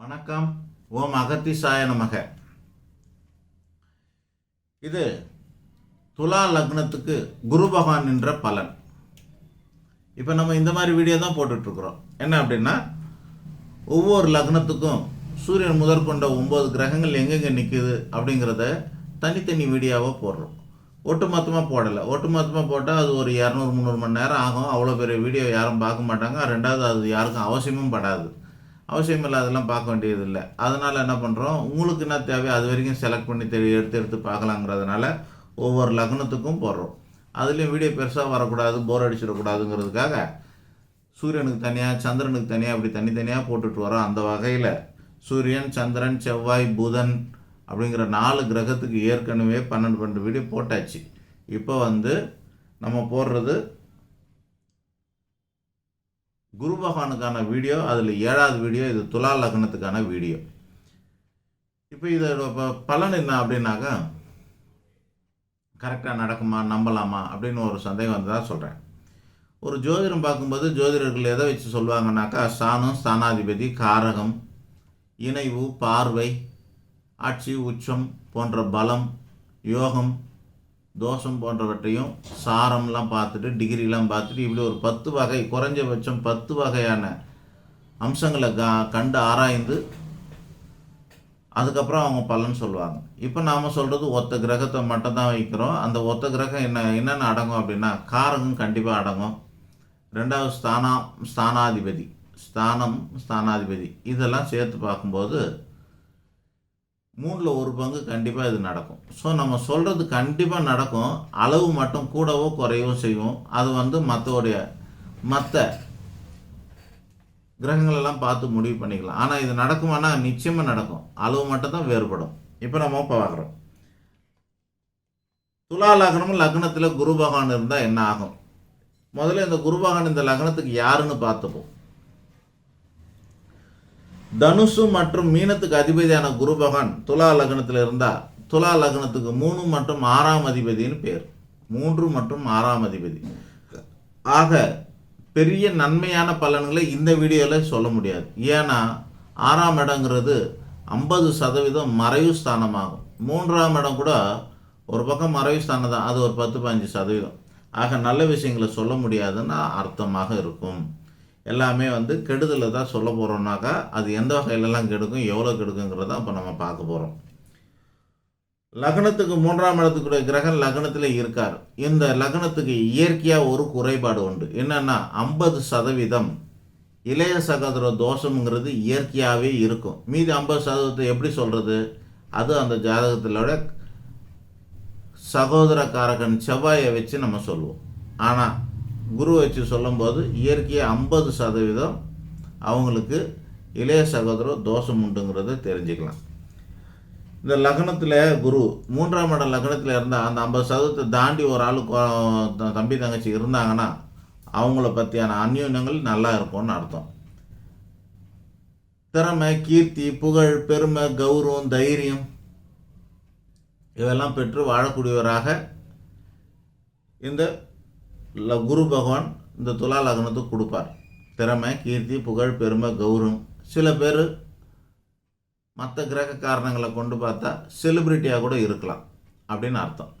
வணக்கம். ஓம் அகத்திசாய நமக. இது துலா லக்னத்துக்கு குரு பகவான் என்ற பலன். இப்போ நம்ம இந்த மாதிரி வீடியோ தான் போட்டுட்ருக்குறோம். என்ன அப்படின்னா ஒவ்வொரு லக்னத்துக்கும் சூரியன் முதற்கொண்ட ஒம்பது கிரகங்கள் எங்கெங்கே நிற்குது அப்படிங்கிறத தனித்தனி வீடியோவாக போடுறோம். ஒட்டுமொத்தமாக போடலை. ஒட்டுமொத்தமாக போட்டால் அது ஒரு இரநூறு முந்நூறு மணி நேரம் ஆகும். அவ்வளோ பெரிய வீடியோ யாரும் பார்க்க மாட்டாங்க. ரெண்டாவது அது யாருக்கும் அவசியமும் படாது. அவசியமில்லை அதெல்லாம் பார்க்க வேண்டியதில்லை. அதனால் என்ன பண்ணுறோம் உங்களுக்கு என்ன தேவையோ அது வரைக்கும் செலக்ட் பண்ணி தெரி எடுத்து எடுத்து பார்க்கலாங்கிறதுனால ஒவ்வொரு லக்னத்துக்கும் போடுறோம். அதுலேயும் வீடியோ பெருசாக வரக்கூடாது போர் அடிச்சிடக்கூடாதுங்கிறதுக்காக சூரியனுக்கு தனியாக சந்திரனுக்கு தனியாக அப்படி தனித்தனியாக போட்டுட்டு வரோம் அந்த வகையில். சூரியன் சந்திரன் செவ்வாய் புதன் அப்படிங்கிற நாலு கிரகத்துக்கு ஏற்கனவே பன்னெண்டு பன்னெண்டு வீடியோ போட்டாச்சு. இப்போ வந்து நம்ம போடுறது குரு பகவானுக்கான வீடியோ அதில் ஏழாவது வீடியோ இது துலா லக்னத்துக்கான வீடியோ. இப்போ இதோட பலன் என்ன அப்படின்னாக்கா கரெக்டாக நடக்குமா நம்பலாமா அப்படின்னு ஒரு சந்தேகம் வந்து தான் சொல்கிறேன் ஒரு ஜோதிடம் பார்க்கும்போது ஜோதிடர்கள் எதை வச்சு சொல்லுவாங்கன்னாக்கா ஸ்தானம் ஸ்தானாதிபதி காரகம் இணைவு பார்வை ஆட்சி உச்சம் போன்ற பலம் யோகம் தோஷம் போன்றவற்றையும் சாரம்லாம் பார்த்துட்டு டிகிரிலாம் பார்த்துட்டு இப்படி ஒரு பத்து வகை குறைஞ்சபட்சம் பத்து வகையான அம்சங்களை க கண்டு ஆராய்ந்து அதுக்கப்புறம் அவங்க பலன் சொல்லுவாங்க. இப்போ நாம் சொல்கிறது ஒத்த கிரகத்தை மட்டும் தான் வைக்கிறோம். அந்த ஒத்த கிரகம் என்ன என்னென்ன அடங்கும் அப்படின்னா காரகம் கண்டிப்பாக அடங்கும். ரெண்டாவது ஸ்தானா ஸ்தானாதிபதி ஸ்தானம் ஸ்தானாதிபதி. இதெல்லாம் சேர்த்து பார்க்கும்போது மூணில் ஒரு பங்கு கண்டிப்பாக இது நடக்கும். ஸோ நம்ம சொல்கிறது கண்டிப்பாக நடக்கும். அளவு மட்டும் கூடவோ குறையவோ செய்வோம். அது வந்து மற்றவுடைய மற்ற கிரகங்களெல்லாம் பார்த்து முடிவு பண்ணிக்கலாம். ஆனால் இது நடக்குமானா நிச்சயமாக நடக்கும். அளவு மட்டும் தான் வேறுபடும். இப்போ நம்ம இப்போ பார்க்குறோம். துலா லக்னம் லக்னத்தில் குரு பகவான் இருந்தால் என்ன ஆகும்? முதல்ல இந்த குரு பகவான் இந்த லக்னத்துக்கு யாருன்னு பார்த்துப்போம். தனுசு மற்றும் மீனத்துக்கு அதிபதியான குரு பகவான் துலா லக்னத்தில் இருந்தால் துலா லக்னத்துக்கு மூணு மற்றும் ஆறாம் அதிபதின்னு பேர். மூன்று மற்றும் ஆறாம் அதிபதி. ஆக பெரிய நன்மையான பலன்களை இந்த வீடியோவில் சொல்ல முடியாது. ஏன்னா ஆறாம் இடங்கிறது ஐம்பது சதவீதம் மறைவு ஸ்தானமாகும். மூன்றாம் இடம் கூட ஒரு பக்கம் மறைவு ஸ்தானம் தான். அது ஒரு பத்து பதினஞ்சு சதவீதம். ஆக நல்ல விஷயங்களை சொல்ல முடியாதுன்னு அர்த்தமாக இருக்கும். எல்லாமே வந்து கெடுதலை தான் சொல்ல போகிறோம்னாக்கா அது எந்த வகையிலலாம் கெடுக்கும் எவ்வளோ கெடுக்குங்கிறத இப்போ நம்ம பார்க்க போகிறோம் லக்னத்துக்கு மூன்றாம் இடத்துக்குரிய கிரகம் லக்னத்தில் இருக்கார். இந்த லக்னத்துக்கு இயற்கையாக ஒரு குறைபாடு உண்டு. என்னென்னா ஐம்பது சதவீதம் இளைய சகோதர தோஷம்ங்கிறது இயற்கையாகவே இருக்கும். மீதி ஐம்பது சதவீதத்தை எப்படி சொல்கிறது அது அந்த ஜாதகத்திலோட சகோதரக்காரகன் செவ்வாயை வச்சு நம்ம சொல்லுவோம். ஆனால் குரு வச்சு சொல்லும்போது இயற்கையாக ஐம்பது சதவீதம் அவங்களுக்கு இளைய சகோதர தோஷம் உண்டுங்கிறத தெரிஞ்சுக்கலாம். இந்த லக்னத்தில் குரு மூன்றாம் இடம் லக்னத்தில் இருந்தால் அந்த ஐம்பது சதவீதத்தை தாண்டி ஒரு ஆள் தம்பி தங்கச்சி இருந்தாங்கன்னா அவங்கள பற்றியான அந்யூனங்கள் நல்லா இருக்கும்னு அர்த்தம். திறமை கீர்த்தி புகழ் பெருமை கௌரவம் தைரியம் இதெல்லாம் பெற்று வாழக்கூடியவராக இந்த குரு பகவான் இந்த துலா லக்னத்துக்கு கொடுப்பார். திறமை கீர்த்தி புகழ் பெருமை கௌரவம். சில பேர் மற்ற கிரக காரணங்களை கொண்டு பார்த்தா செலிபிரிட்டியாக கூட இருக்கலாம் அப்படின்னு அர்த்தம்.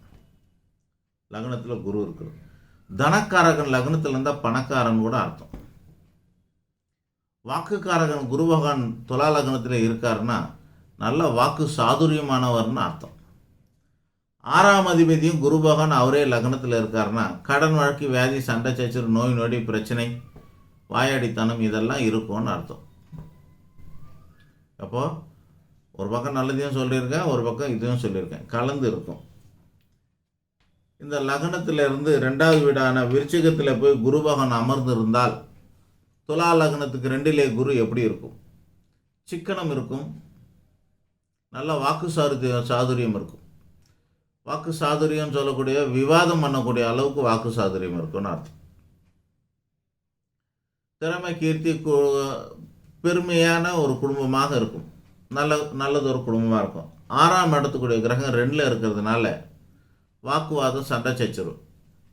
லக்னத்தில் குரு இருக்குது தனக்காரகன் லக்னத்தில் இருந்தால் பணக்காரன் கூட அர்த்தம். வாக்குக்காரகன் குரு பகவான் துலா லக்னத்தில் இருக்காருன்னா நல்ல வாக்கு சாதுரியமானவர்னு அர்த்தம். ஆறாம் அதிபதியும் குரு பகவான் அவரே லக்னத்தில் இருக்காருன்னா கடன் வழக்கு வியாதி சண்டை சச்சரவு நோய் நொடி பிரச்சனை வாயாடித்தனம் இதெல்லாம் இருக்கும்னு அர்த்தம். அப்போது ஒரு பக்கம் நல்லதையும் சொல்லியிருக்கேன் ஒரு பக்கம் இதையும் சொல்லியிருக்கேன். கலந்து இருக்கும். இந்த லக்னத்திலிருந்து ரெண்டாவது வீடான விருச்சிகத்தில் போய் குரு பகவான் அமர்ந்து இருந்தால் துலா லக்னத்துக்கு ரெண்டிலே குரு எப்படி இருக்கும்? சிக்கனம் இருக்கும். நல்ல வாக்கு சாரு சாதுரியம் இருக்கும். வாக்கு சாதுரியம் சொல்லக்கூடிய விவாதம் பண்ணக்கூடிய அளவுக்கு வாக்கு சாதுரியம் இருக்கும்னு அர்த்தம். திறமை கீர்த்தி கு- பெருமையான ஒரு குடும்பமாக இருக்கும். நல்ல நல்லது ஒரு குடும்பமாக இருக்கும். ஆறாம் இடத்துக்குடைய கிரகம் ரெண்டில் இருக்கிறதுனால வாக்குவாதம் சண்டை சச்சரும்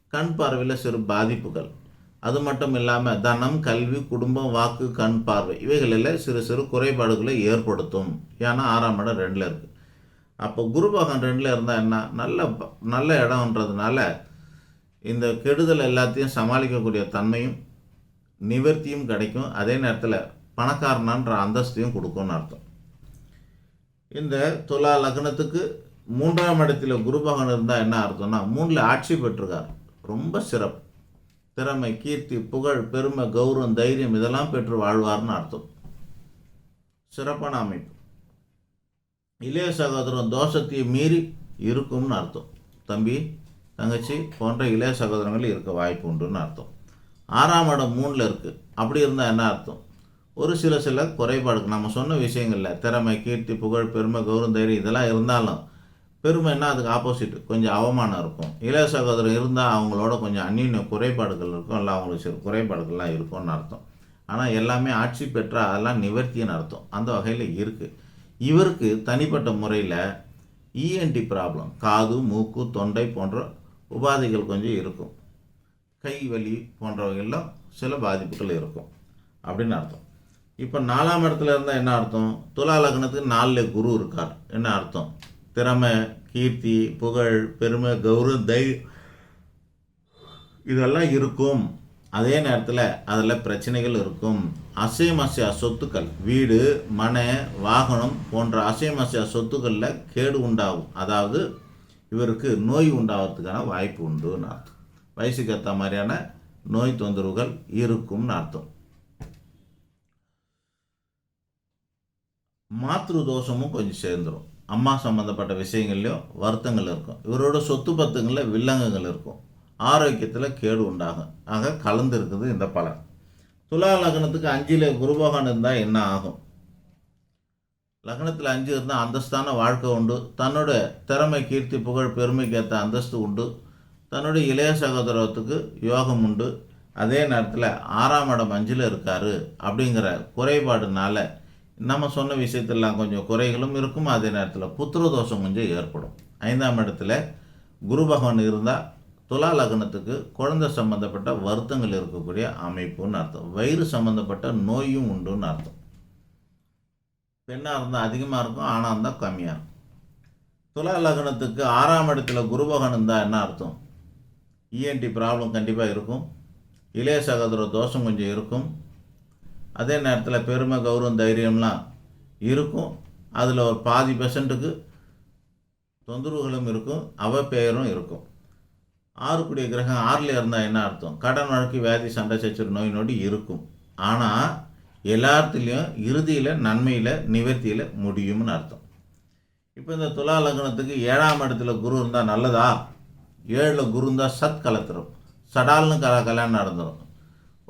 கண் பார்வையில் சிறு பாதிப்புகள். அது மட்டும் இல்லாமல் தனம் கல்வி குடும்பம் வாக்கு கண் பார்வை இவைகளில் சிறு சிறு குறைபாடுகளை ஏற்படுத்தும். ஏன்னா ஆறாம் இடம் ரெண்டில் இருக்குது அப்போ குரு பகவான் ரெண்டில் இருந்தால் என்ன? நல்ல ப- நல்ல இடம்ன்றதுனால இந்த கெடுதல் எல்லாத்தையும் சமாளிக்கக்கூடிய தன்மையும் நிவர்த்தியும் கிடைக்கும். அதே நேரத்தில் பணக்காரனான்ற அந்தஸ்தையும் கொடுக்கும்னு அர்த்தம். இந்த துலா லக்னத்துக்கு மூன்றாம் இடத்துல குரு பகவான் இருந்தால் என்ன அர்த்தம்னா மூணில் ஆட்சி பெற்றிருக்கார். ரொம்ப சிறப்பு. திறமை கீர்த்தி புகழ் பெருமை கௌரவம் தைரியம் இதெல்லாம் பெற்று வாழ்வார்னு அர்த்தம். சிறப்பான அமைப்பு. இளைய சகோதரன் தோஷத்தையும் மீறி இருக்கும்னு அர்த்தம். தம்பி தங்கச்சி போன்ற இளைய சகோதரங்கள் இருக்க வாய்ப்பு உண்டுன்னு அர்த்தம். ஆறாம் இடம் மூணில் இருக்குது அப்படி இருந்தால் என்ன அர்த்தம்? ஒரு சில சில குறைபாடுக்கு நம்ம சொன்ன விஷயங்களில் திறமை கீர்த்தி புகழ் பெருமை கௌரவம் தைரியம் இதெல்லாம் இருந்தாலும் பெருமைன்னா அதுக்கு ஆப்போசிட் கொஞ்சம் அவமானம் இருக்கும். இளைய சகோதரன் இருந்தால் அவங்களோட கொஞ்சம் அந்நிய குறைபாடுகள் இருக்கும். இல்லை அவங்களுக்கு சில குறைபாடுகள்லாம் இருக்கும்னு அர்த்தம். ஆனால் எல்லாமே ஆட்சி பெற்றால் அதெல்லாம் நிவர்த்தின்னு அர்த்தம். அந்த வகையில் இருக்குது இவருக்கு தனிப்பட்ட முறையில் இஎன்டி ப்ராப்ளம் காது மூக்கு தொண்டை போன்ற உபாதைகள் கொஞ்சம் இருக்கும். கை வலி போன்றவைகள்லாம் சில பாதிப்புகள் இருக்கும். அப்படின்னு அர்த்தம். இப்போ நாலாம் இடத்துல இருந்தால் என்ன அர்த்தம்? துலா லக்னத்துக்கு நாலில் குரு இருக்கார். என்ன அர்த்தம்? திறமை கீர்த்தி புகழ் பெருமை கௌரவம் தை இதெல்லாம் இருக்கும். அதே நேரத்தில் அதில் பிரச்சனைகள் இருக்கும். அசைமசியா சொத்துக்கள் வீடு மனை வாகனம் போன்ற அசைமசியா சொத்துக்களில் கேடு உண்டாகும். அதாவது இவருக்கு நோய் உண்டாகிறதுக்கான வாய்ப்பு உண்டுன்னு அர்த்தம். வயசுக்கு ஏற்ற மாதிரியான நோய் தொந்தரவுகள் இருக்கும்னு அர்த்தம். மாத்ரு தோஷமும் கொஞ்சம் சேர்ந்துடும் அம்மா சம்மந்தப்பட்ட விஷயங்கள்லையும் வருத்தங்கள் இருக்கும். இவரோட சொத்து பத்துங்களில் வில்லங்கங்கள் இருக்கும். ஆரோக்கியத்தில் கேடு உண்டாகும். ஆக கலந்துருக்குது இந்த பலன். துலா லக்னத்துக்கு அஞ்சில் குருபகன் இருந்தால் என்ன ஆகும்? லக்னத்தில் அஞ்சு இருந்தால் அந்தஸ்தான வாழ்க்கை உண்டு. தன்னோட திறமை கீர்த்தி புகழ் பெருமைக்கு ஏற்ற அந்தஸ்து உண்டு. தன்னுடைய இளைய சகோதரத்துக்கு யோகம் உண்டு. அதே நேரத்தில் ஆறாம் இடம் அஞ்சில் இருக்கார் அப்படிங்கிற குறைபாடுனால நம்ம சொன்ன விஷயத்திலாம் கொஞ்சம் குறைகளும் இருக்கும். அதே நேரத்தில் புத்திர தோஷம் கொஞ்சம் ஏற்படும். ஐந்தாம் இடத்துல குரு பகவான் இருந்தால் துலா லக்னத்துக்கு குழந்தை சம்மந்தப்பட்ட வருத்தங்கள் இருக்கக்கூடிய அமைப்புன்னு அர்த்தம். வயிறு சம்மந்தப்பட்ட நோயும் உண்டுன்னு அர்த்தம். பெண்ணாக இருந்தால் அதிகமாக இருக்கும் ஆணாக இருந்தால் கம்மியாக இருக்கும். துலா லக்னத்துக்கு ஆறாம் இடத்துல குருபகன் இருந்தால் என்ன அர்த்தம்? இஎன்டி ப்ராப்ளம் கண்டிப்பாக இருக்கும். இளைய சகோதர தோஷம் கொஞ்சம் இருக்கும். அதே நேரத்தில் பெருமை கௌரவம் தைரியம்லாம் இருக்கும். அதில் ஒரு பாதி பெர்சன்ட்டுக்கு தொந்தரவுகளும் இருக்கும் அவப்பெயரும் இருக்கும். ஆறுக்குடிய கிரகம் ஆறில் இருந்தால் என்ன அர்த்தம்? கடன் வழக்கு வியாதி சண்டை சச்சரவு நோய் நொடி இருக்கும். ஆனால் எல்லாத்துலேயும் இறுதியில் நன்மையில் நிவர்த்தியில் முடியும்னு அர்த்தம். இப்போ இந்த துலா லக்னத்துக்கு ஏழாம் இடத்துல குரு இருந்தால் நல்லதா? ஏழில் குரு இருந்தால் சத் கலத்துரும். சடால்னு கல கல்யாணம் நடந்துடும்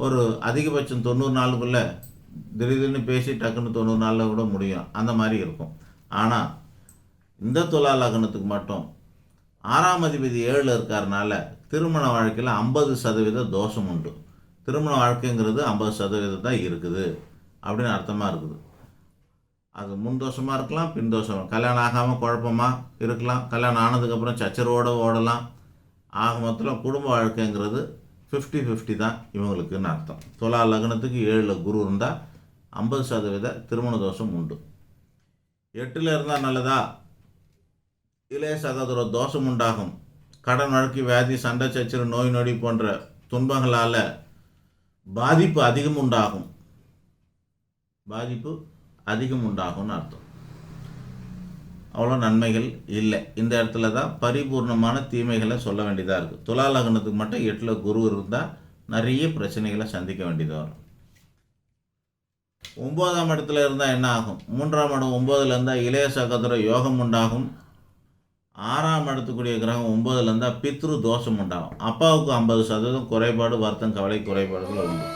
ஒரு அதிகபட்சம் தொண்ணூறு நாளுக்குள்ளே திடீர்னு பேசி டக்குன்னு தொண்ணூறு நாளில் கூட முடியும். அந்த மாதிரி இருக்கும். ஆனால் இந்த துலா லக்னத்துக்கு மட்டும் ஆறாம் அதிபதி ஏழில் இருக்காருனால திருமண வாழ்க்கையில் ஐம்பது சதவீத தோஷம் உண்டு. திருமண வாழ்க்கைங்கிறது ஐம்பது சதவீதம் தான் இருக்குது அப்படின்னு அர்த்தமாக இருக்குது. அது முன் தோஷமாக இருக்கலாம் பின் தோஷம் கல்யாணம் ஆகாமல் குழப்பமாக இருக்கலாம். கல்யாணம் ஆனதுக்கப்புறம் சச்சரோட ஓடலாம். ஆக மொத்தத்தில் குடும்ப வாழ்க்கைங்கிறது ஃபிஃப்டி ஃபிஃப்டி தான் இவங்களுக்குன்னு அர்த்தம். துலா லக்னத்துக்கு ஏழில் குரு இருந்தால் ஐம்பது சதவீத திருமண தோஷம் உண்டு. எட்டில் இருந்தால் நல்லதா? இளைய சகோதர தோஷம் உண்டாகும் கடன் வழக்கு வியாதி சண்டை சச்சரவு நோய் நொடி போன்ற துன்பங்களால் பாதிப்பு அதிகம் உண்டாகும் பாதிப்பு அதிகம் உண்டாகும்னு அர்த்தம். அவ்வளோ நன்மைகள் இல்லை. இந்த இடத்துல தான் பரிபூர்ணமான தீமைகளை சொல்ல வேண்டியதாக இருக்குது துலா லக்னத்துக்கு மட்டும் எட்டில் குரு இருந்தால் நிறைய பிரச்சனைகளை சந்திக்க வேண்டியதாக வரும். ஒம்போதாம் இடத்துல இருந்தால் என்ன ஆகும்? மூன்றாம் இடம் ஒம்போதில் இருந்தால் இளைய சகோதர யோகம் உண்டாகும். ஆறாம் இடத்துக்குரிய கிரகம் ஒம்பதுல இருந்தால் பித்ரு தோஷம் உண்டாகும். அப்பாவுக்கு ஐம்பது சதவீதம் குறைபாடு வருத்தம் கவலை குறைபாடுகள் உண்டு.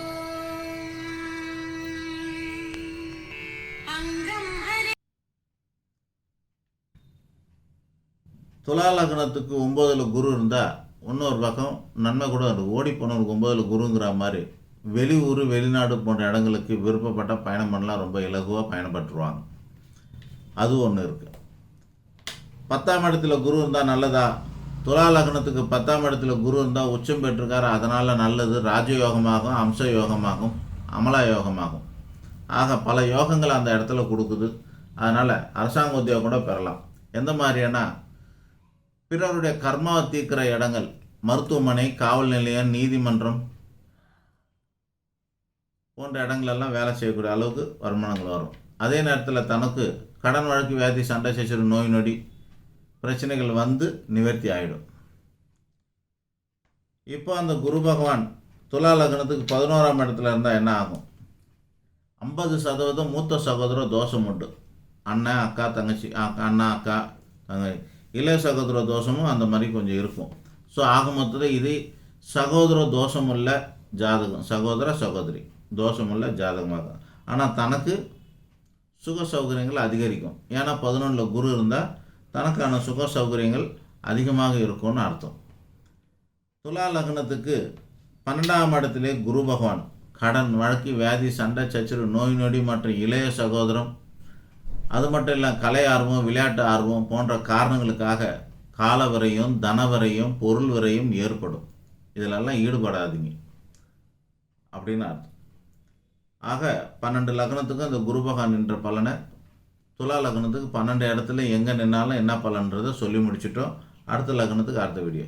துலா லக்னத்துக்கு ஒம்போதில் குரு இருந்தால் இன்னொரு பக்கம் நன்மை கூட இருக்கும் ஓடி போனவருக்கு ஒம்போதில் குருங்கிற மாதிரி வெளியூர் வெளிநாடு போன்ற இடங்களுக்கு விருப்பப்பட்ட பயணம் பண்ணலாம். ரொம்ப இலகுவாக பயணப்பட்டுருவாங்க அது ஒன்று இருக்குது பத்தாம் இடத்துல குரு இருந்தால் நல்லதா? துலா லக்னத்துக்கு பத்தாம் இடத்துல குரு இருந்தால் உச்சம் பெற்றிருக்காரு? அதனால் நல்லது. ராஜயோகமாகும் அம்ச யோகமாகும் அமலா யோகமாகும் ஆக பல யோகங்கள் அந்த இடத்துல கொடுக்குது. அதனால் அரசாங்க உத்தியோகம் கூட பெறலாம். எந்த மாதிரியான பிறருடைய கர்மாவை தீர்க்கிற இடங்கள் மருத்துவமனை காவல் நிலையம் நீதிமன்றம் போன்ற இடங்களெல்லாம் வேலை செய்யக்கூடிய அளவுக்கு வருமானங்கள் வரும். அதே நேரத்தில் தனக்கு கடன் வழக்கு வியாதி சண்டை சச்சரவு நோய் நொடி பிரச்சனைகள் வந்து நிவர்த்தி ஆகிடும் இப்போ அந்த குரு பகவான் துலா லக்னத்துக்கு பதினோராம் இடத்துல இருந்தால் என்ன ஆகும்? ஐம்பது சதவீதம் மூத்த சகோதர தோஷம் உண்டு. அண்ணன் அக்கா தங்கச்சி அக்கா அண்ணா அக்கா தங்கச்சி இளைய சகோதர தோஷமும் அந்த மாதிரி கொஞ்சம் இருக்கும். ஸோ ஆக மொத்தத்தில் இது சகோதர தோஷமுள்ள ஜாதகம். சகோதர சகோதரி. தோஷமுள்ள ஜாதகமாக ஆனால் தனக்கு சுக சௌகரியங்கள் அதிகரிக்கும். ஏன்னா பதினொன்றில் குரு இருந்தால் தனக்கான சுக சௌகரியங்கள் அதிகமாக இருக்கும்னு அர்த்தம். துலா லக்னத்துக்கு பன்னெண்டாம் இடத்திலே குரு பகவான். கடன் வழக்கு வியாதி சண்டை சச்சரவு நோய் நொடி மற்றும் இளைய சகோதரம். அது மட்டும் இல்லை கலை ஆர்வம் விளையாட்டு ஆர்வம் போன்ற காரணங்களுக்காக கால வரையும் தன வரையும் பொருள் வரையும் ஏற்படும். இதிலெல்லாம் ஈடுபடாதீங்க. அப்படின்னு அர்த்தம். ஆக பன்னெண்டு லக்னத்துக்கும் அந்த குரு பகவான் நின்ற பலனை துலா லக்னத்துக்கு பன்னெண்டு இடத்துல எங்கே நின்னாலும் என்ன பலன்றதை சொல்லி முடிச்சிட்டோம். அடுத்த லக்னத்துக்கு அடுத்த வீடியோ